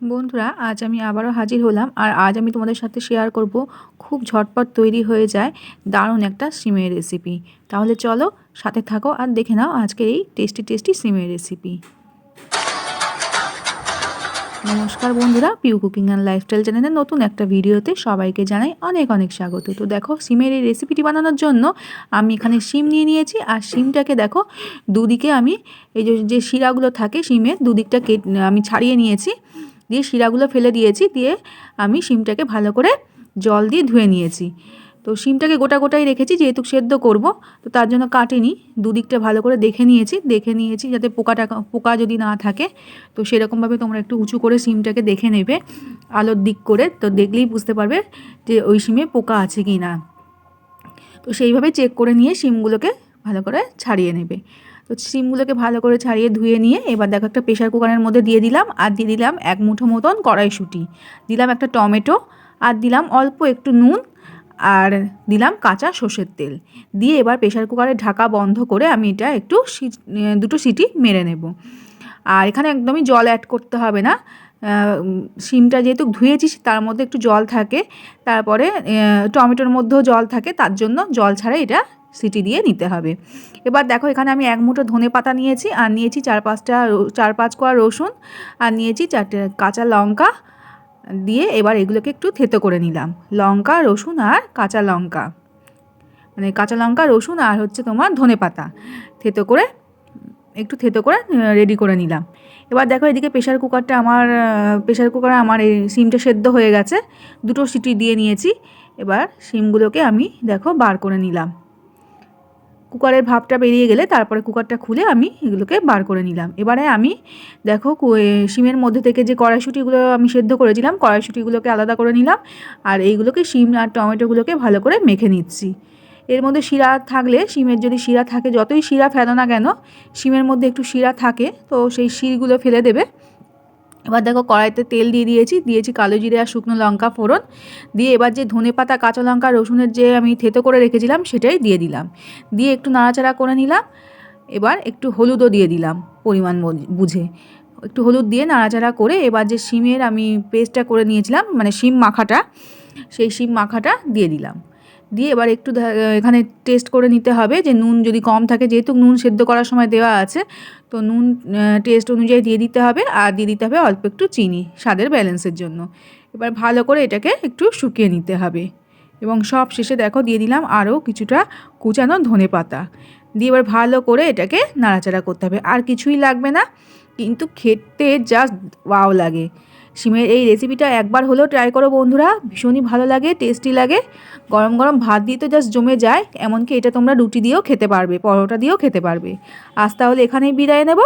বন্ধুরা, আজ আমি আবারও হাজির হলাম আর আজ আমি তোমাদের সাথে শেয়ার করব খুব ঝটপট তৈরি হয়ে যায় দারুণ একটা সিমের রেসিপি তাহলে চলো সাথে থাকো আর দেখে নাও আজকের এই টেস্টি টেস্টি সিমের রেসিপি নমস্কার বন্ধুরা পিউ কুকিং অ্যান্ড লাইফস্টাইল চ্যানেলের নতুন একটা ভিডিওতে সবাইকে জানাই অনেক অনেক স্বাগত। তো দেখো, সিমের এই রেসিপিটি বানানোর জন্য আমি এখানে সিম নিয়ে নিয়েছি আর সিমটাকে দেখো, দুদিকে আমি এই যে শিরাগুলো থাকে শিমের দুদিকটা কেট আমি ছাড়িয়ে নিয়েছি। দিয়ে শিরাগুলো ফেলে দিয়েছি, দিয়ে আমি শিমটাকে ভালো করে জল দিয়ে ধুয়ে নিয়েছি। তো শিমটাকে গোটা গোটাই রেখেছি, যেহেতু সেদ্ধ করব, তো তার জন্য কাটিনি, দুদিকটা ভালো করে দেখে নিয়েছি দেখে নিয়েছি যাতে পোকাটা পোকা যদি না থাকে, তো সেরকমভাবে তোমরা একটু উঁচু করে শিমটাকে দেখে নেবে, আলোর দিক করে, তো দেখলেই বুঝতে পারবে যে ওই শিমে পোকা আছে কি না। তো সেইভাবে চেক করে নিয়ে শিমগুলোকে ভালো করে ছাড়িয়ে নেবে। তো শিমগুলোকে ভালো করে ছাড়িয়ে ধুয়ে নিয়ে এবার দেখো একটা প্রেশার কুকারের মধ্যে দিয়ে দিলাম আর দিয়ে দিলাম এক মুঠো মতন কড়াইশুঁটি। দিলাম একটা টমেটো আর দিলাম অল্প একটু নুন আর দিলাম কাঁচা সর্ষের তেল। দিয়ে এবার প্রেশার কুকারের ঢাকা বন্ধ করে আমি এটা একটু দুটো সিটি মেরে নেব। আর এখানে একদমই জল অ্যাড করতে হবে না। শিমটা যেহেতু ধুয়েছি তার মধ্যে একটু জল থাকে, তারপরে টমেটোর মধ্যেও জল থাকে, তার জন্য জল ছাড়া এটা সিটি দিয়ে নিতে হবে। এবার দেখো এখানে আমি এক মুঠো ধনে পাতা নিয়েছি, আর নিয়েছি চার পাঁচটা চার পাঁচ কোয়া রসুন, আর নিয়েছি চারটে কাঁচা লঙ্কা দিয়ে এবার এগুলোকে একটু থেতো করে নিলাম। লঙ্কা, রসুন আর কাঁচা লঙ্কা। মানে কাঁচা লঙ্কা, রসুন আর হচ্ছে তোমার ধনে পাতা। থেতো করে, একটু থেতো করে রেডি করে নিলাম। এবার দেখো এদিকে প্রেশার কুকারটা আমার প্রেশার কুকারে আমার এই সিমটা সেদ্ধ হয়ে গেছে। দুটো সিটি দিয়ে নিয়েছি। এবার সিমগুলোকে আমি দেখো বার করে নিলাম। কুকারের ভাবটা বেরিয়ে গেলে তারপরে কুকারটা খুলে আমি এগুলোকে বার করে নিলাম। এবারে আমি, দেখো শিমের মধ্যে থেকে যে কড়াইশুটিগুলো আমি সেদ্ধ করেছিলাম, কড়াইশুটিগুলোকে আলাদা করে নিলাম আর এইগুলোকে শিম আর টমেটোগুলোকে ভালো করে মেখে নিচ্ছি। এর মধ্যে শিরা থাকলে, শিমের যদি শিরা থাকে, যতই শিরা ফেলো না কেন, শিমের মধ্যে একটু শিরা থাকে, তো সেই শিরগুলো ফেলে দেবে। এবার দেখো কড়াইতে তেল দিয়ে দিয়েছি দিয়েছি কালো জিরে আর শুকনো লঙ্কা ফোড়ন। দিয়ে এবার যে ধনে পাতা, কাঁচা লঙ্কা, রসুনের যে আমি থেতো করে রেখেছিলাম সেটাই দিয়ে দিলাম। দিয়ে একটু নাড়াচাড়া করে নিলাম। এবার একটু হলুদও দিয়ে দিলাম পরিমাণ বুঝে। একটু হলুদ দিয়ে নাড়াচাড়া করে এবার যে শিমের আমি পেস্টটা করে নিয়েছিলাম মানে শিম মাখাটা, সেই শিম মাখাটা দিয়ে দিলাম। দিয়ে এবার একটু এখানে টেস্ট করে নিতে হবে যে নুন যদি কম থাকে, যেহেতু নুন সেদ্ধ করার সময় দেওয়া আছে, তো নুন টেস্ট অনুযায়ী দিয়ে দিতে হবে আর দিয়ে দিতে হবে অল্প একটু চিনি স্বাদের ব্যালেন্সের জন্য। এবার ভালো করে এটাকে একটু শুকিয়ে নিতে হবে। এবং সব শেষে দেখো দিয়ে দিলাম আরও কিছুটা কুচানো ধনে পাতা। দিয়ে এবার ভালো করে এটাকে নাড়াচাড়া করতে হবে। আর কিছুই লাগবে না, কিন্তু খেতে জাস্ট ওয়াও লাগে। শিমের এই রেসিপিটা একবার হলেও ট্রাই করো বন্ধুরা। ভীষণই ভালো লাগে টেস্টি লাগে। গরম গরম ভাত দিয়ে তো জাস্ট জমে যায়, এমনকি এটা তোমরা রুটি দিয়েও খেতে পারবে, পরোটা দিয়েও খেতে পারবে। আজ তাহলে এখানেই বিদায় নেব।